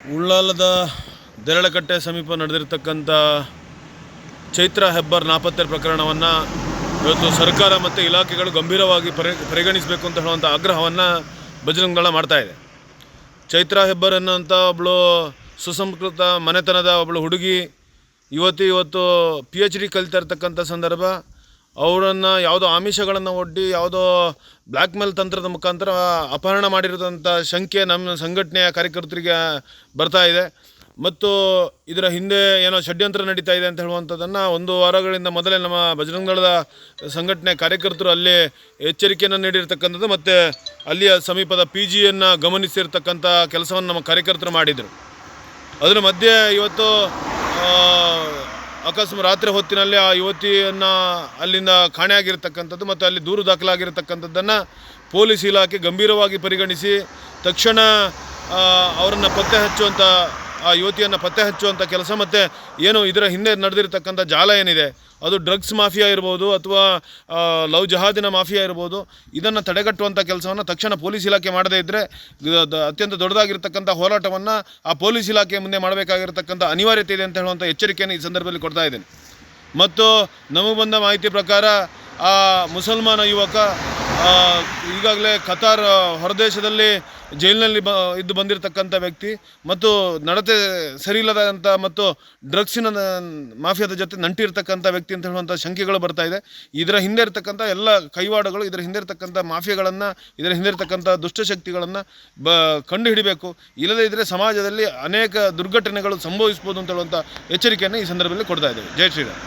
ಉಳ್ಳಾಲದ ದೇರಳಕಟ್ಟೆ ಸಮೀಪ ನಡೆದಿರ್ತಕ್ಕಂಥ ಚೈತ್ರ ಹೆಬ್ಬಾರ್ ನಾಪತ್ತೆ ಪ್ರಕರಣವನ್ನು ಇವತ್ತು ಸರ್ಕಾರ ಮತ್ತು ಇಲಾಖೆಗಳು ಗಂಭೀರವಾಗಿ ಪರಿ, ಪರಿಗಣಿಸಬೇಕು ಅಂತ ಹೇಳುವಂಥ ಆಗ್ರಹವನ್ನು ಬಜರಂಗ ದಳ ಮಾಡ್ತಾ ಇದೆ. ಚೈತ್ರ ಹೆಬ್ಬಾರ್ ಅನ್ನೋಂಥ ಒಬ್ಬಳು ಸುಸಂಸ್ಕೃತ ಮನೆತನದ ಒಬ್ಬಳು ಹುಡುಗಿ ಇವತ್ತು ಇವತ್ತು ಪಿ ಎಚ್ ಡಿ ಕಲಿತಾ ಇರ್ತಕ್ಕಂಥ ಸಂದರ್ಭ. ಅವರನ್ನು ಯಾವುದೋ ಆಮಿಷಗಳನ್ನು ಒಡ್ಡಿ ಯಾವುದೋ ಬ್ಲ್ಯಾಕ್ ಮೇಲ್ ತಂತ್ರದ ಮುಖಾಂತರ ಅಪಹರಣ ಮಾಡಿರೋದಂಥ ಶಂಕೆ ನಮ್ಮ ಸಂಘಟನೆಯ ಕಾರ್ಯಕರ್ತರಿಗೆ ಬರ್ತಾ ಇದೆ. ಮತ್ತು ಇದರ ಹಿಂದೆ ಏನೋ ಷಡ್ಯಂತ್ರ ನಡೀತಾ ಇದೆ ಅಂತ ಹೇಳುವಂಥದ್ದನ್ನು ಒಂದು ವಾರಗಳಿಂದ ಮೊದಲೇ ನಮ್ಮ ಬಜರಂಗದಳದ ಸಂಘಟನೆ ಕಾರ್ಯಕರ್ತರು ಅಲ್ಲಿ ಎಚ್ಚರಿಕೆಯನ್ನು ನೀಡಿರ್ತಕ್ಕಂಥದ್ದು ಮತ್ತು ಅಲ್ಲಿಯ ಸಮೀಪದ ಪಿ ಜಿಯನ್ನು ಗಮನಿಸಿರ್ತಕ್ಕಂಥ ಕೆಲಸವನ್ನು ನಮ್ಮ ಕಾರ್ಯಕರ್ತರು ಮಾಡಿದರು. ಅದರ ಮಧ್ಯೆ ಇವತ್ತು ಅಕಸ್ಮಾತ್ ರಾತ್ರಿ ಹೊತ್ತಿನಲ್ಲಿ ಆ ಯುವತಿಯನ್ನು ಅಲ್ಲಿಂದ ಕಾಣೆಯಾಗಿರ್ತಕ್ಕಂಥದ್ದು ಮತ್ತು ಅಲ್ಲಿ ದೂರು ದಾಖಲಾಗಿರ್ತಕ್ಕಂಥದ್ದನ್ನು ಪೊಲೀಸ್ ಇಲಾಖೆ ಗಂಭೀರವಾಗಿ ಪರಿಗಣಿಸಿ ತಕ್ಷಣ ಅವರನ್ನು ಪತ್ತೆ ಹಚ್ಚುವಂಥ ಆ ಯುವತಿಯನ್ನು ಪತ್ತೆ ಹಚ್ಚುವಂಥ ಕೆಲಸ ಮತ್ತು ಏನು ಇದರ ಹಿಂದೆ ನಡೆದಿರ್ತಕ್ಕಂಥ ಜಾಲ ಏನಿದೆ? ಅದು ಡ್ರಗ್ಸ್ ಮಾಫಿಯಾ ಇರ್ಬೋದು ಅಥವಾ ಲವ್ ಜಹಾದಿನ ಮಾಫಿಯಾ ಇರ್ಬೋದು. ಇದನ್ನು ತಡೆಗಟ್ಟುವಂಥ ಕೆಲಸವನ್ನು ತಕ್ಷಣ ಪೊಲೀಸ್ ಇಲಾಖೆ ಮಾಡದೇ ಇದ್ದರೆ ಅತ್ಯಂತ ದೊಡ್ಡದಾಗಿರ್ತಕ್ಕಂಥ ಹೋರಾಟವನ್ನು ಆ ಪೊಲೀಸ್ ಇಲಾಖೆ ಮುಂದೆ ಮಾಡಬೇಕಾಗಿರ್ತಕ್ಕಂಥ ಅನಿವಾರ್ಯತೆ ಇದೆ ಅಂತ ಹೇಳುವಂಥ ಎಚ್ಚರಿಕೆಯನ್ನು ಈ ಸಂದರ್ಭದಲ್ಲಿ ಕೊಡ್ತಾ ಇದ್ದೇನೆ. ಮತ್ತು ನಮಗೆ ಬಂದ ಮಾಹಿತಿ ಪ್ರಕಾರ, ಆ, ಮುಸಲ್ಮಾನ ಯುವಕ ಈಗಾಗಲೇ ಕತಾರ್ ಹೊರದೇಶದಲ್ಲಿ ಜೈಲಿನಲ್ಲಿ ಬ, ಇದ್ದು ಬಂದಿರತಕ್ಕಂಥ ವ್ಯಕ್ತಿ ಮತ್ತು ನಡತೆ ಸರಿಯಿಲ್ಲದಂಥ ಮತ್ತು ಡ್ರಗ್ಸಿನ ಮಾಫಿಯಾದ ಜೊತೆ ನಂಟಿರ್ತಕ್ಕಂಥ ವ್ಯಕ್ತಿ ಅಂತ ಹೇಳುವಂಥ ಶಂಕೆಗಳು ಬರ್ತಾ ಇದೆ. ಇದರ ಹಿಂದೆ ಇರ್ತಕ್ಕಂಥ ಎಲ್ಲ ಕೈವಾಡಗಳು, ಇದರ ಹಿಂದೆ ಇರ್ತಕ್ಕಂಥ ಮಾಫಿಯಾಗಳನ್ನು, ಇದರ ಹಿಂದೆ ಇರ್ತಕ್ಕಂಥ ದುಷ್ಟಶಕ್ತಿಗಳನ್ನು ಬ ಕಂಡು ಹಿಡಿಬೇಕು ಇಲ್ಲದೇ ಇದ್ದರೆ ಸಮಾಜದಲ್ಲಿ ಅನೇಕ ದುರ್ಘಟನೆಗಳು ಸಂಭವಿಸ್ಬೋದು ಅಂತ ಹೇಳುವಂಥ ಎಚ್ಚರಿಕೆಯನ್ನು ಈ ಸಂದರ್ಭದಲ್ಲಿ ಕೊಡ್ತಾ ಇದ್ದೇವೆ. ಜೈ ಶ್ರೀರಾಮ್.